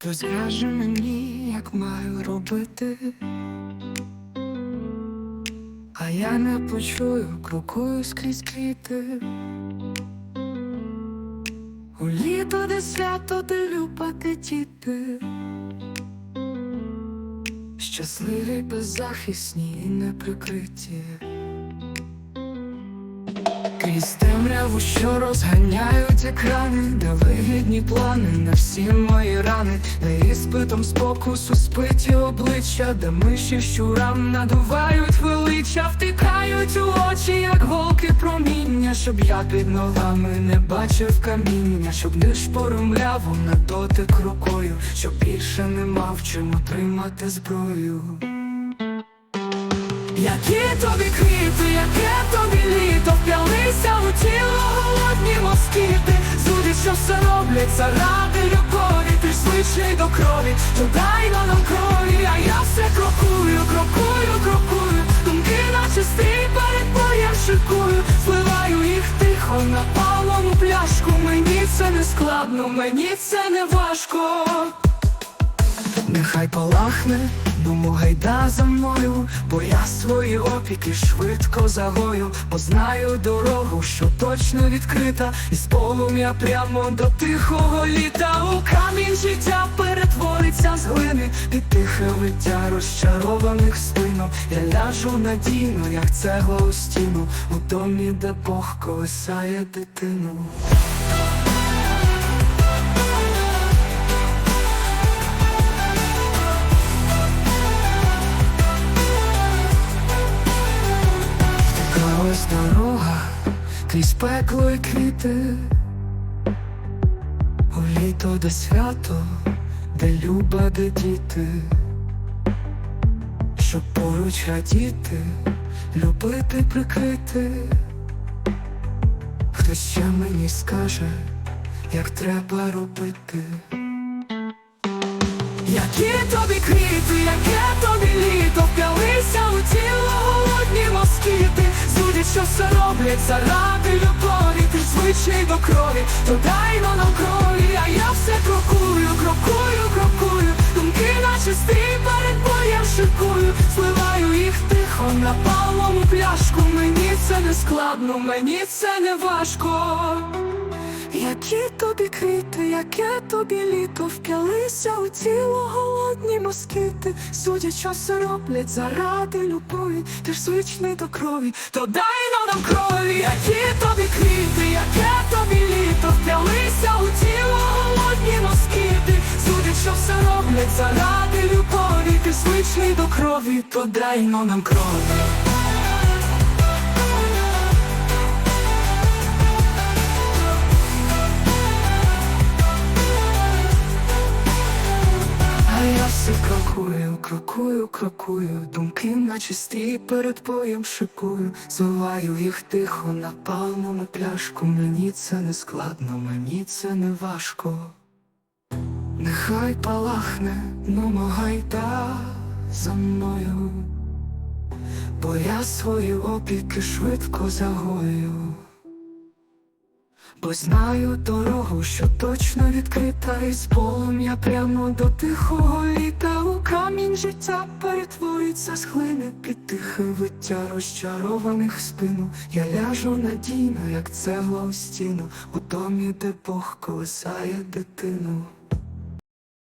То скаже мені, як маю робити, а я не почую, крокую скрізь квіти. У літо де свято, де любити діти, щасливі, беззахисні і неприкриті. Крізь темряву, що розганяють екрани, де вигідні плани на всі мої рани, іспитом спокусу спиті обличчя, де миші щурам надувають велича, втикають у очі, як волки проміння, щоб я під ногами не бачив каміння, щоб не шпоромляв на дотик рукою, щоб більше не мав чим отримати зброю. Які тобі квіти, яке тобі літо Вп'ялися у тіло голодні москіти Зуді, що все роблять любові Звичний до крові, то дай нам крові А я все крокую, крокую, крокую. Думки наче стрій перед боєм шикую. Зливаю їх тихо на палому пляшку. Мені це не складно, мені це не важко Нехай полахне, думу гайда за мною, бо я свої опіки швидко загою, бо знаю дорогу, що точно відкрита, і з полум'я прямо до тихого літа. У камінь життя перетвориться з глини, під тихе виття розчарованих спинок. Я ляжу надійно, як цегла у стіну, у домі, де Бог колисає дитину. Дорога крізь пекло і квіти, у літо де свято, де люба, де діти, щоб поруч радіти, любити, прикрити. Хтось ще мені скаже, як треба робити. Які тобі квіти, яке тобі літо Вп'ялися у тіло голодні москіти що все роблять заради любові. Ти ж звичний до крові, то дай но нам крові А я все крокую, крокую, крокую. Думки наче стрій перед боєм шикую. Зливаю їх тихо на палому пляшку. Мені це не складно, мені це не важко. Які тобі квіти, яке тобі літо? Вп'ялися у тіло голодні москити, Судять, що все роблять заради любові. Ти ж звичний до крові, то дай нам крові. Які тобі квіти, яке тобі літо? Вплялися у тіло голодні москити, Судять, що все роблять заради любові. Ти звичний до крові, то дай нам крові А крокую, крокую, крокую, думки наче стрій перед боєм шикую, Зливаю їх тихо на палму пляшку. Мені це не складно, мені це не важко. Нехай палахне, ну гайда за мною, бо я свої опіки швидко загою. Бо знаю дорогу, що точно відкрита із полум'я прямо до тихого літа у камінь життя перетвориться з глини під тихе виття розчарованих спину. Я ляжу надійно, як цегла у стіну, у домі, де Бог колисає дитину.